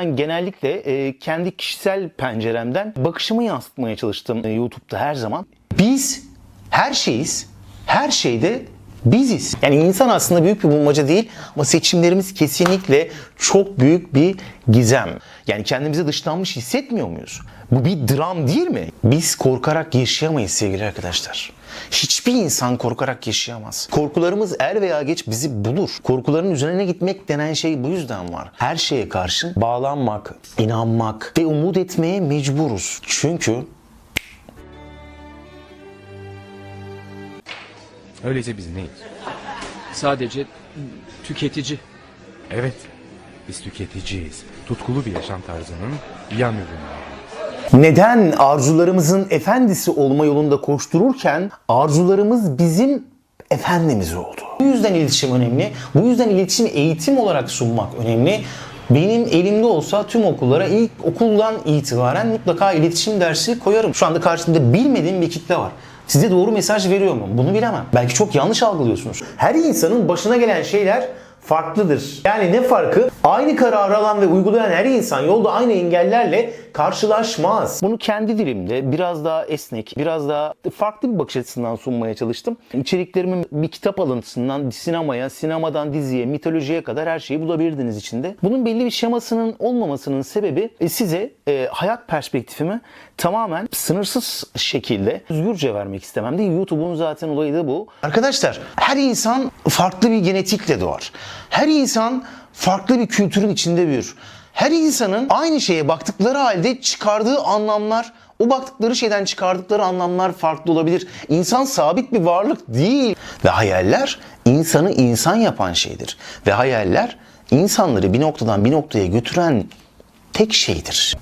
Ben genellikle e, kendi kişisel penceremden bakışımı yansıtmaya çalıştım e, YouTube'da her zaman. Biz her şeyiz. Her şeyde biziz. Yani insan aslında büyük bir bulmaca değil ama seçimlerimiz kesinlikle çok büyük bir gizem. Yani kendimizi dışlanmış hissetmiyor muyuz? Bu bir dram değil mi? Biz korkarak yaşayamayız sevgili arkadaşlar. Hiçbir insan korkarak yaşayamaz. Korkularımız er veya geç bizi bulur. Korkuların üzerine gitmek denen şey bu yüzden var. Her şeye karşı bağlanmak, inanmak ve umut etmeye mecburuz. Çünkü Öyleyse biz neyiz? Sadece tüketici. Evet, biz tüketiciyiz. Tutkulu bir yaşam tarzının yan ürünleri. Neden arzularımızın efendisi olma yolunda koştururken arzularımız bizim efendimiz oldu? Bu yüzden iletişim önemli. Bu yüzden iletişim eğitim olarak sunmak önemli. Benim elimde olsa tüm okullara ilk okuldan itibaren mutlaka iletişim dersi koyarım. Şu anda karşımda bilmediğim bir kitle var. Size doğru mesaj veriyor mu? Bunu bilemem. Belki çok yanlış algılıyorsunuz. Her insanın başına gelen şeyler farklıdır. Yani ne farkı? Aynı kararı alan ve uygulayan her insan yolda aynı engellerle karşılaşmaz. Bunu kendi dilimde biraz daha esnek, biraz daha farklı bir bakış açısından sunmaya çalıştım. İçeriklerimin bir kitap alıntısından sinemaya, sinemadan diziye, mitolojiye kadar her şeyi bulabilirdiniz içinde. Bunun belli bir şemasının olmamasının sebebi e, size e, hayat perspektifimi tamamen sınırsız şekilde özgürce vermek istemem değil. YouTube'un zaten olayı da bu. Arkadaşlar her insan farklı bir genetikle doğar. Her insan farklı bir kültürün içinde büyür. Her insanın aynı şeye baktıkları halde çıkardığı anlamlar, o baktıkları şeyden çıkardıkları anlamlar farklı olabilir. İnsan sabit bir varlık değil. Ve hayaller insanı insan yapan şeydir. Ve hayaller insanları bir noktadan bir noktaya götüren tek şeydir.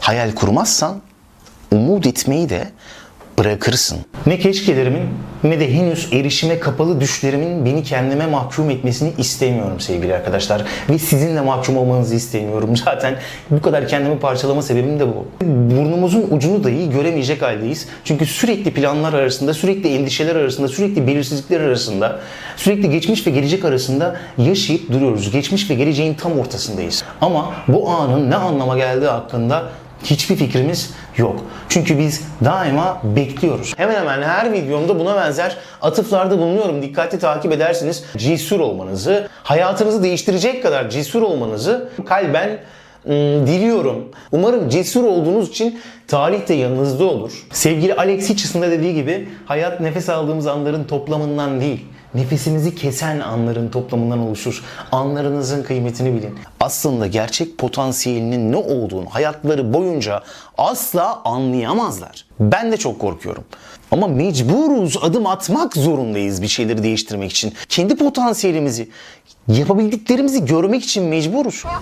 Hayal kurmazsan umut etmeyi de bırakırsın. Ne keşkelerimin ne de henüz erişime kapalı düşlerimin beni kendime mahkum etmesini istemiyorum sevgili arkadaşlar. Ve sizin de mahkum olmanızı istemiyorum. Zaten bu kadar kendimi parçalama sebebim de bu. Burnumuzun ucunu dahi göremeyecek haldeyiz. Çünkü sürekli planlar arasında, sürekli endişeler arasında, sürekli belirsizlikler arasında, sürekli geçmiş ve gelecek arasında yaşayıp duruyoruz. Geçmiş ve geleceğin tam ortasındayız. Ama bu anın ne anlama geldiği hakkında Hiçbir fikrimiz yok. Çünkü biz daima bekliyoruz. Hemen hemen her videomda buna benzer atıflarda bulunuyorum. Dikkatli takip ederseniz cesur olmanızı, hayatınızı değiştirecek kadar cesur olmanızı kalben ım, diliyorum. Umarım cesur olduğunuz için tarih de yanınızda olur. Sevgili Alex Hitchens'ın da dediği gibi hayat nefes aldığımız anların toplamından değil, nefesimizi kesen anların toplamından oluşur. Anlarınızın kıymetini bilin. Aslında gerçek potansiyelinin ne olduğunu hayatları boyunca asla anlayamazlar. Ben de çok korkuyorum. Ama mecburuz adım atmak zorundayız bir şeyleri değiştirmek için. Kendi potansiyelimizi, yapabildiklerimizi görmek için mecburuz.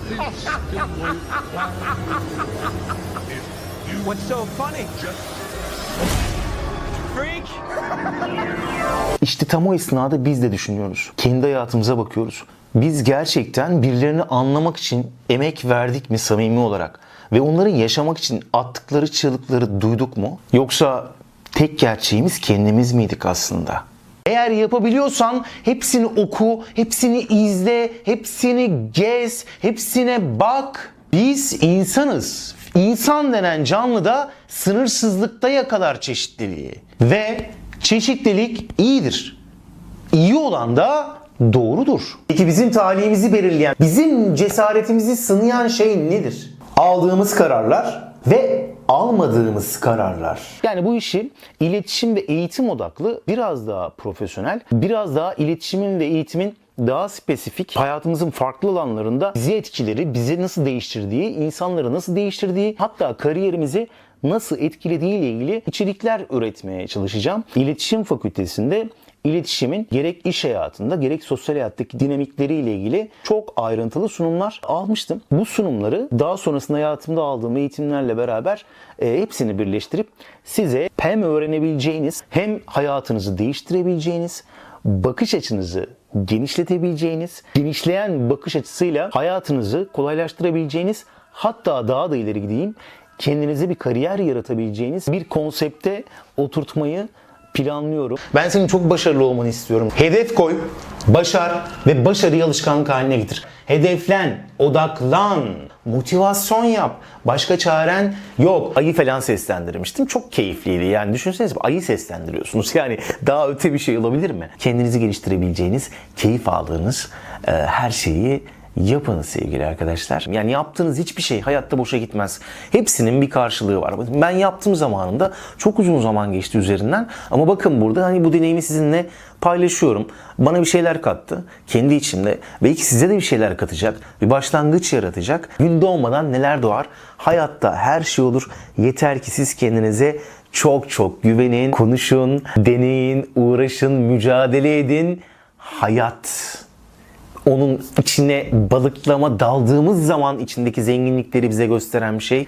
İşte tam o esnada biz de düşünüyoruz. Kendi hayatımıza bakıyoruz. Biz gerçekten birilerini anlamak için emek verdik mi samimi olarak? Ve onların yaşamak için attıkları çığlıkları duyduk mu? Yoksa tek gerçeğimiz kendimiz miydik aslında? Eğer yapabiliyorsan hepsini oku, hepsini izle, hepsini gez, hepsine bak. Biz insanız. İnsan denen canlı da sınırsızlıkta yakalar çeşitliliği. Ve çeşitlilik iyidir. İyi olan da doğrudur. Peki bizim talihimizi belirleyen, bizim cesaretimizi sınayan şey nedir? Aldığımız kararlar ve almadığımız kararlar. Yani bu işi iletişim ve eğitim odaklı biraz daha profesyonel, biraz daha iletişimin ve eğitimin daha spesifik hayatımızın farklı alanlarında bizi etkileri, bizi nasıl değiştirdiği, insanları nasıl değiştirdiği, hatta kariyerimizi nasıl etkilediği ile ilgili içerikler üretmeye çalışacağım. İletişim Fakültesinde iletişimin gerek iş hayatında gerek sosyal hayattaki dinamikleriyle ilgili çok ayrıntılı sunumlar almıştım. Bu sunumları daha sonrasında hayatımda aldığım eğitimlerle beraber e, hepsini birleştirip size hem öğrenebileceğiniz hem hayatınızı değiştirebileceğiniz bakış açınızı genişletebileceğiniz, genişleyen bakış açısıyla hayatınızı kolaylaştırabileceğiniz hatta daha da ileri gideyim kendinize bir kariyer yaratabileceğiniz bir konsepte oturtmayı planlıyorum. Ben senin çok başarılı olmanı istiyorum. Hedef koy, başar ve başarıyı alışkanlık haline getir. Hedeflen, odaklan, motivasyon yap. Başka çaren yok. Ayı falan seslendirmiştim. Çok keyifliydi. Yani düşünsenize ayı seslendiriyorsunuz. Yani daha öte bir şey olabilir mi? Kendinizi geliştirebileceğiniz, keyif aldığınız e, her şeyi Yapınız sevgili arkadaşlar. Yani yaptığınız hiçbir şey hayatta boşa gitmez. Hepsinin bir karşılığı var. Ben yaptığım zamanında çok uzun zaman geçti üzerinden. Ama bakın burada hani bu deneyimi sizinle paylaşıyorum. Bana bir şeyler kattı. Kendi içimde. Belki size de bir şeyler katacak. Bir başlangıç yaratacak. Gün doğmadan neler doğar? Hayatta her şey olur. Yeter ki siz kendinize çok çok güvenin, konuşun, deneyin, uğraşın, mücadele edin. Hayat onun içine balıklama daldığımız zaman içindeki zenginlikleri bize gösteren bir şey.